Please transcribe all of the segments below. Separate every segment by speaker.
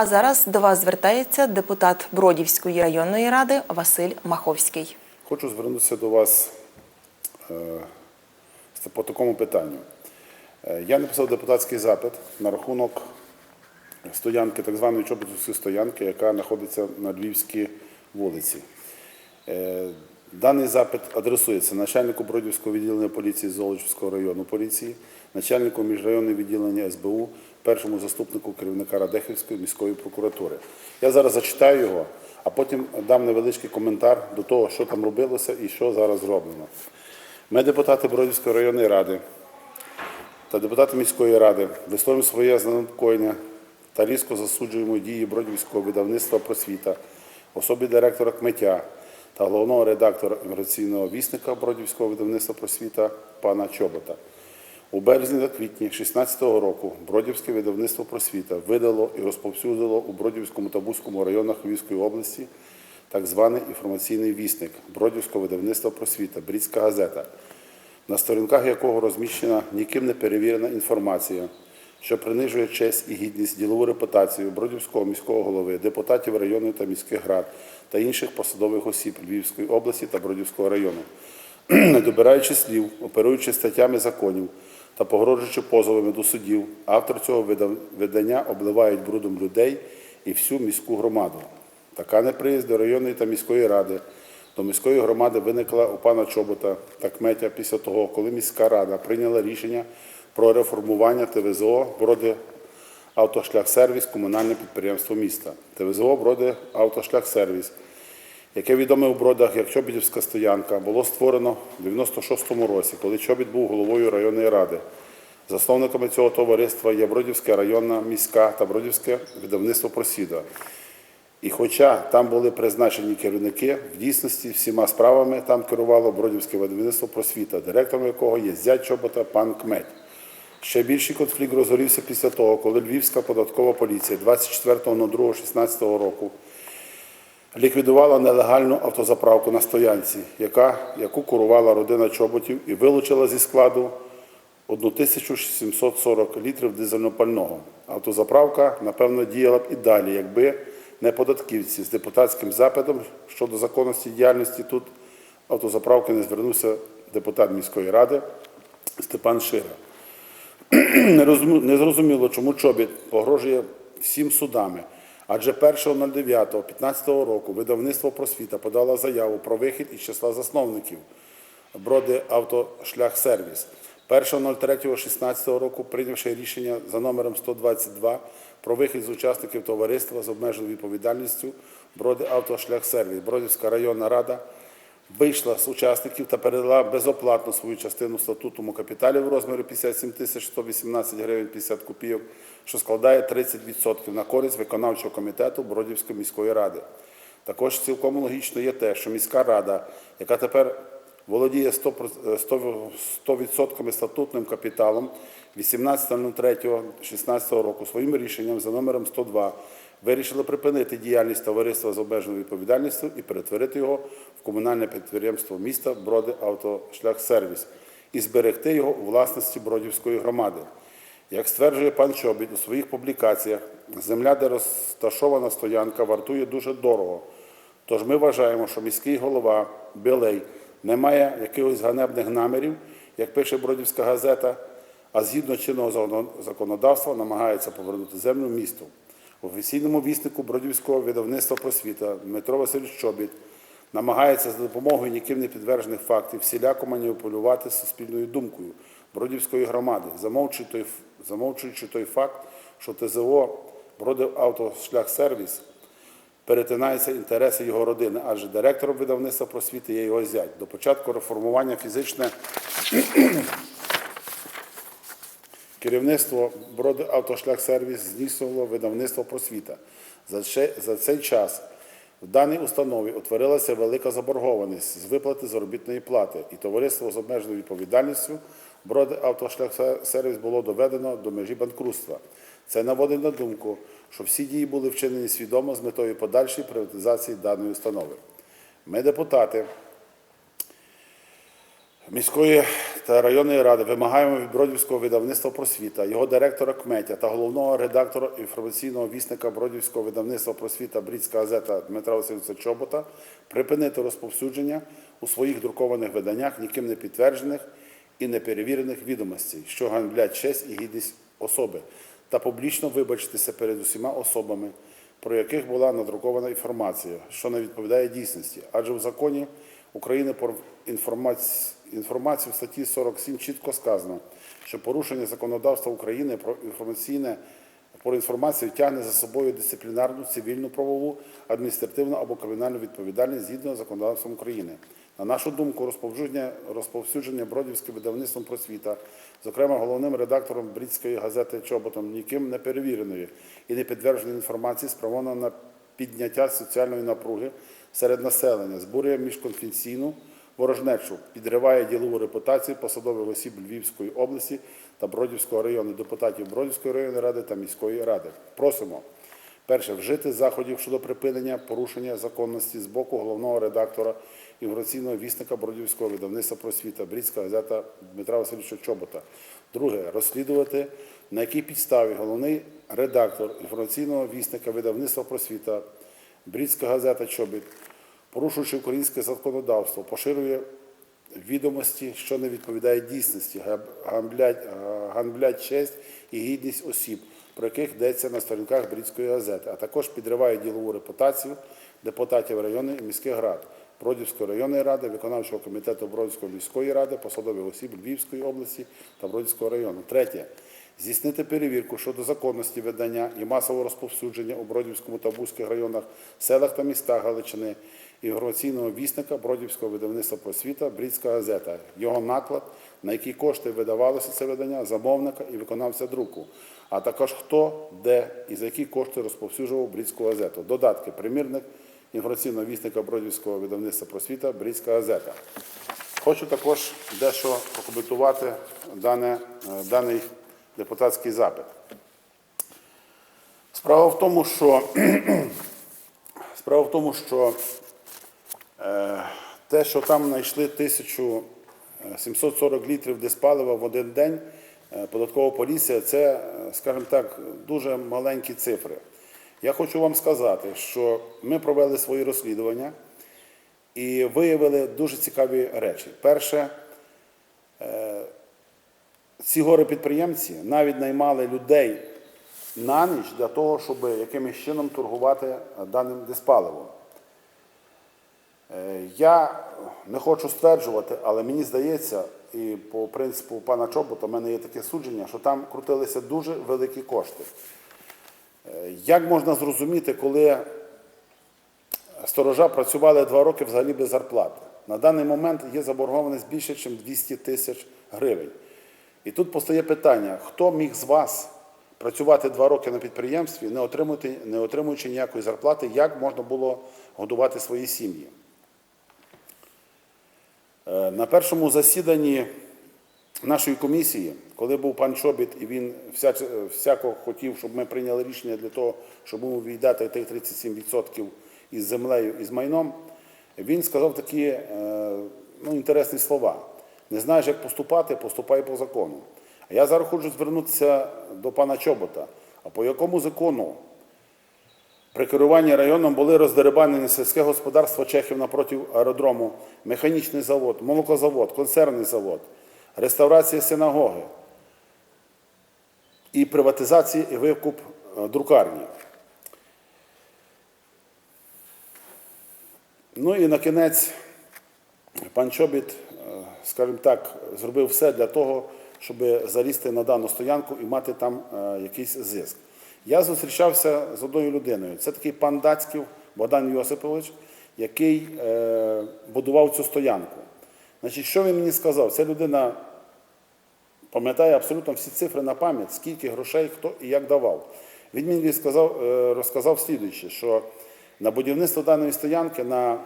Speaker 1: А зараз до вас звертається депутат Бродівської районної ради Василь Маховський.
Speaker 2: Хочу звернутися до вас е, по такому питанню. Е, Я написав депутатський запит на рахунок стоянки, так званої Чоботівської стоянки, яка знаходиться на Львівській вулиці. Даний запит адресується начальнику Бродівського відділення поліції Золочівського району поліції, начальнику міжрайонного відділення СБУ, першому заступнику керівника Радехівської міської прокуратури. Я зараз зачитаю його, а потім дам невеличкий коментар до того, що там робилося і що зараз зроблено. Ми, депутати Бродівської районної ради та депутати міської ради, висловлюємо своє занепокоєння та різко засуджуємо дії Бродівського видавництва просвіта, особі директора КМЕТЯ та головного редактора інформаційного вісника Бродівського видавництва просвіта пана Чобота. У березні та квітні 2016 року Бродівське видавництво просвіта видало і розповсюдило у Бродівському та Бузькому районах Львівської області так званий інформаційний вісник Бродівського видавництва просвіта Брідська газета, на сторінках якого розміщена ніким не перевірена інформація, що принижує честь і гідність, ділову репутацію Бродівського міського голови, депутатів районної та міських рад та інших посадових осіб Львівської області та Бродівського району, не добираючи слів, оперуючи статтями законів та погрожуючи позовами до судів, автор цього видання обливають брудом людей і всю міську громаду. Така неприязнь до районної та міської ради до міської громади виникла у пана Чобота та Кметя після того, коли міська рада прийняла рішення про реформування ТВЗО Броди Автошляхсервіс комунальне підприємство міста. ТВЗО Броди Автошляхсервіс, яке відоме у Бродах як Чобітівська стоянка, було створено в 96-му році, коли Чобіт був головою районної ради. Засновниками цього товариства є Бродівська районна міська та Бродівське видавництво просіда. І хоча там були призначені керівники, в дійсності всіма справами там керувало Бродівське видавництво просвіта, директором якого є зять Чобота пан Кметь. Ще більший конфлікт розгорівся після того, коли Львівська податкова поліція 24.02.16 року ліквідувала нелегальну автозаправку на стоянці, яка, яку курувала родина Чоботів і вилучила зі складу 1740 літрів дизельного пального. Автозаправка, напевно, діяла б і далі, якби не податківці з депутатським запитом щодо законності діяльності тут автозаправки не звернувся депутат міської ради Степан Шира. Не розуму- Не зрозуміло, чому Чобіт погрожує всім судами. Адже 1.09.15 року видавництво просвіта подало заяву про вихід із числа засновників Броди Автошляхсервіс. 1.03.16 року, прийнявши рішення за номером 122 про вихід з учасників товариства з обмеженою відповідальністю Броди Автошляхсервіс, Бродівська районна рада вийшла з учасників та передала безоплатно свою частину статутному капіталі в розмірі 57 тисяч 118 гривень 50 копійок, що складає 30% на користь виконавчого комітету Бродівської міської ради. Також цілком логічно є те, що міська рада, яка тепер володіє 100%, 100% 100% статутним капіталом 18.03.16 року своїм рішенням за номером 102 вирішила припинити діяльність товариства з обмеженою відповідальністю і перетворити його в комунальне підприємство міста Броди Автошляхсервіс і зберегти його у власності Бродівської громади. Як стверджує пан Чобіт у своїх публікаціях, земля, де розташована стоянка, вартує дуже дорого. Тож ми вважаємо, що міський голова Білей не має якихось ганебних намірів, як пише Бродівська газета, а згідно чинного законодавства намагається повернути землю місту. В офіційному віснику Бродівського видавництва просвіта Дмитро Васильович Чобіт намагається за допомогою ніким не підтверджених фактів всіляко маніпулювати суспільною думкою Бродівської громади, замовчуючи той, факт, що ТЗО Бродив Автошляхсервіс перетинаються інтереси його родини, адже директором видавництва просвіти є його зять. До початку реформування фізичне керівництво Броди Автошляхсервіс здійснювало видавництво просвіта. За, цей час в даній установі утворилася велика заборгованість з виплати заробітної плати, і товариство з обмеженою відповідальністю Броди Автошляхсервіс було доведено до межі банкрутства. Це наводить на думку, що всі дії були вчинені свідомо з метою подальшої приватизації даної установи. Ми, депутати міської та районної ради вимагаємо від Бродівського видавництва просвіта, його директора Кметя та головного редактора інформаційного вісника Бродівського видавництва просвіта Брідська газета Дмитра Васильовича Чобота припинити розповсюдження у своїх друкованих виданнях ніким не підтверджених і неперевірених відомостей, що ганблять честь і гідність особи, та публічно вибачитися перед усіма особами, про яких була надрукована інформація, що не відповідає дійсності. Адже в законі України про інформаці- інформацію в статті 47 чітко сказано, що порушення законодавства України про інформаційне про інформацію тягне за собою дисциплінарну, цивільну правову, адміністративну або кримінальну відповідальність згідно з законодавством України. На нашу думку, розповсюдження, розповсюдження Бродівським видавництвом просвіта, зокрема головним редактором бритської газети Чоботом, ніким не перевіреної і не підтвердженої інформації, спрямовано на підняття соціальної напруги серед населення, збурює міжконфесійну ворожнечу, підриває ділову репутацію посадових осіб Львівської області та Бродівського району, депутатів Бродівської районної ради та міської ради. Просимо перше вжити заходів щодо припинення порушення законності з боку головного редактора інформаційного вісника Бродівського видавництва просвіта Брідська газета Дмитра Васильовича Чобота. Друге розслідувати на якій підставі головний редактор інформаційного вісника видавництва просвіта Брідська газета Чобіт, порушуючи українське законодавство, поширює відомості, що не відповідає дійсності, гамблять, ганблять честь і гідність осіб, про яких йдеться на сторінках Брідської газети, а також підриває ділову репутацію депутатів районної і міських рад, Бродівської районної ради, виконавчого комітету Бродівської міської ради, посадових осіб Львівської області та Бродівського району. Третє. Здійснити перевірку щодо законності видання і масового розповсюдження у Бродівському та Бузьких районах, селах та містах Галичини інформаційного вісника Бродівського видавництва просвіта Брідська газета, його наклад, на які кошти видавалося це видання, замовника і виконавця друку, а також хто, де і за які кошти розповсюджував Брідську газету. Додатки, примірник інформаційного вісника Бродівського видавництва просвіта Брідська газета. Хочу також дещо прокоментувати е, даний депутатський запит. Справа в тому, що, справа в тому, що е, те, що там знайшли 1740 літрів диспалива в один день, е, податкова поліція, це, е, скажімо так, дуже маленькі цифри. Я хочу вам сказати, що ми провели свої розслідування і виявили дуже цікаві речі. Перше, ці горе-підприємці навіть наймали людей на ніч для того, щоб якимось чином торгувати даним диспаливом. Е, Я не хочу стверджувати, але мені здається, і по принципу пана Чобота, в мене є таке судження, що там крутилися дуже великі кошти. Е, Як можна зрозуміти, коли сторожа працювали два роки взагалі без зарплати? На даний момент є заборгованість більше, ніж 200 тисяч гривень. І тут постає питання: хто міг з вас працювати два роки на підприємстві, не отримуючи, не отримуючи ніякої зарплати, як можна було годувати свої сім'ї? Е, На першому засіданні нашої комісії, коли був пан Чобіт, і він всяко хотів, щоб ми прийняли рішення для того, щоб йому віддати тих 37% із землею і з майном, він сказав такі е, ну, інтересні слова. Не знаєш, як поступати, поступай по закону. А я зараз хочу звернутися до пана Чобота. А по якому закону при керуванні районом були роздерибанені сільське господарство Чехів напроти аеродрому, механічний завод, молокозавод, консервний завод, реставрація синагоги і приватизація і викуп е, друкарні. Ну і на кінець пан Чобіт, скажімо так, зробив все для того, щоб залізти на дану стоянку і мати там е, якийсь зиск. Я зустрічався з одною людиною. Це такий пан Дацьків Богдан Йосипович, який е, будував цю стоянку. Значить, що він мені сказав? Ця людина пам'ятає абсолютно всі цифри на пам'ять, скільки грошей, хто і як давав. Він мені сказав, е, розказав слідуюче, що на будівництво даної стоянки на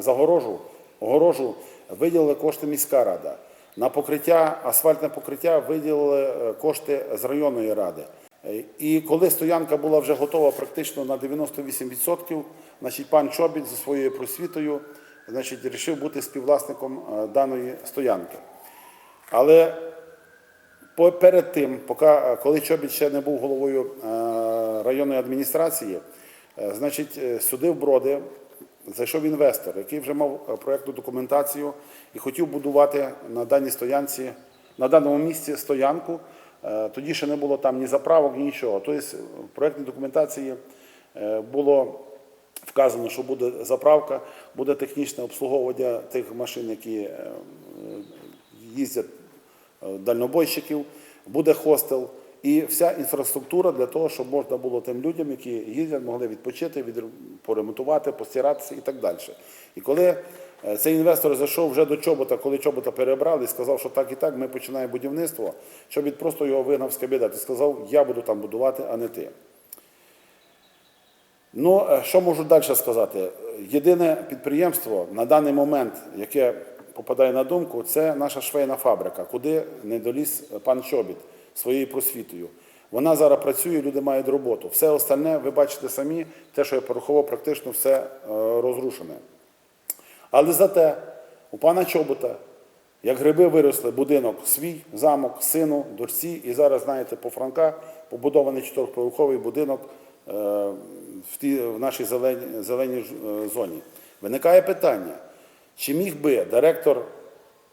Speaker 2: загорожу, огорожу виділили кошти міська рада. На покриття, асфальтне покриття виділили е, кошти з районної ради. Е, І коли стоянка була вже готова практично на 98%, значить, пан Чобіт зі своєю просвітою значить, вирішив бути співвласником е, даної стоянки. Але перед тим, поки, коли Чобіт ще не був головою районної адміністрації, значить, е, сюди в Броди зайшов інвестор, який вже мав е, проєктну документацію і хотів будувати на даній стоянці, на даному місці стоянку. Е, Тоді ще не було там ні заправок, ні нічого. Тобто в проєктній документації е, було вказано, що буде заправка, буде технічне обслуговування тих машин, які е, їздять е, дальнобойщиків, буде хостел і вся інфраструктура для того, щоб можна було тим людям, які їздять, могли відпочити, від, поремонтувати, постиратися і так далі. І коли е, цей інвестор зайшов вже до Чобота, коли Чобота перебрали і сказав, що так і так, ми починаємо будівництво, Чобіт просто його вигнав з кабінету і сказав, я буду там будувати, а не ти. Ну, е, що можу далі сказати? Єдине підприємство на даний момент, яке попадає на думку, це наша швейна фабрика, куди не доліз пан Чобіт своєю просвітою. Вона зараз працює, люди мають роботу. Все остальне, ви бачите самі, те, що я порахував, практично все е, розрушене. Але зате у пана Чобота, як гриби виросли, будинок свій, замок, сину, дочці, і зараз, знаєте, по Франка побудований чотирьохповерховий будинок е, в, тій, в нашій зеленій, зеленій зоні. Виникає питання, чи міг би директор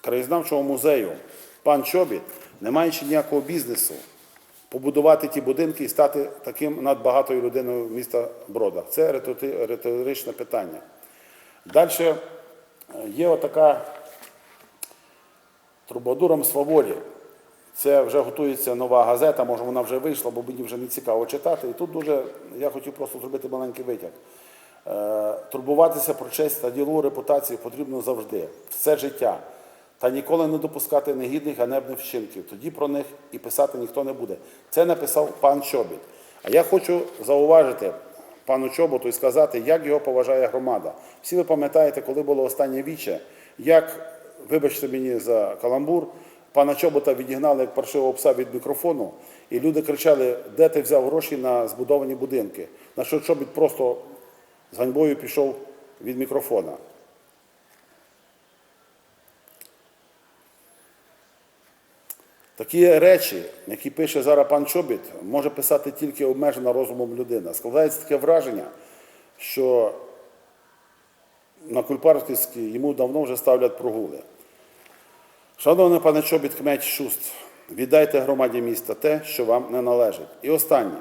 Speaker 2: краєзнавчого музею пан Чобіт, не маючи ніякого бізнесу, побудувати ті будинки і стати таким надбагатою людиною міста Брода? Це ритори- риторичне питання. Далі е, є отака трубадуром сваволі. Це вже готується нова газета, може вона вже вийшла, бо мені вже не цікаво читати. І тут дуже я хотів просто зробити маленький витяг. Е, турбуватися про честь та ділову репутацію потрібно завжди, все життя. Та ніколи не допускати негідних ганебних вчинків. Тоді про них і писати ніхто не буде. Це написав пан Чобіт. А я хочу зауважити пану Чоботу і сказати, як його поважає громада. Всі ви пам'ятаєте, коли було останнє віче, як, вибачте мені за каламбур, пана Чобота відігнали як паршивого пса від мікрофону, і люди кричали, де ти взяв гроші на збудовані будинки. На що Чобіт просто з ганьбою пішов від мікрофона. Такі речі, які пише зараз пан Чобіт, може писати тільки обмежена розумом людина. Складається таке враження, що на Кульпарківській йому давно вже ставлять прогули. Шановний пане Чобіт Кмеч Шуст, віддайте громаді міста те, що вам не належить. І останнє.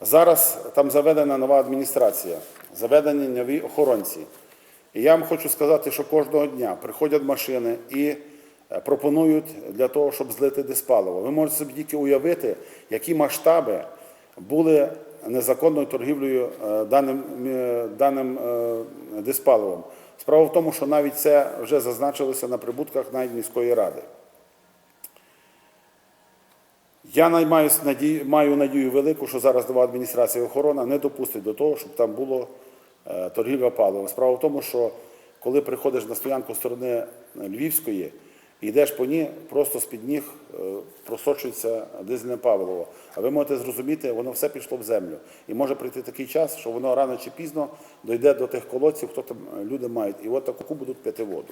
Speaker 2: Зараз там заведена нова адміністрація, заведені нові охоронці. І я вам хочу сказати, що кожного дня приходять машини і пропонують для того, щоб злити диспаливо. Ви можете собі тільки уявити, які масштаби були незаконною торгівлею е, даним, е, даним е, диспаливом. Справа в тому, що навіть це вже зазначилося на прибутках навіть міської ради. Я маю надію, маю надію велику, що зараз нова адміністрація охорона не допустить до того, щоб там було е, торгівля паливом. Справа в тому, що коли приходиш на стоянку сторони е, Львівської йдеш по ній, просто з-під ніг е, просочується дизельне паливо. А ви можете зрозуміти, воно все пішло в землю. І може прийти такий час, що воно рано чи пізно дойде до тих колодців, хто там е, люди мають. І от таку будуть пити воду.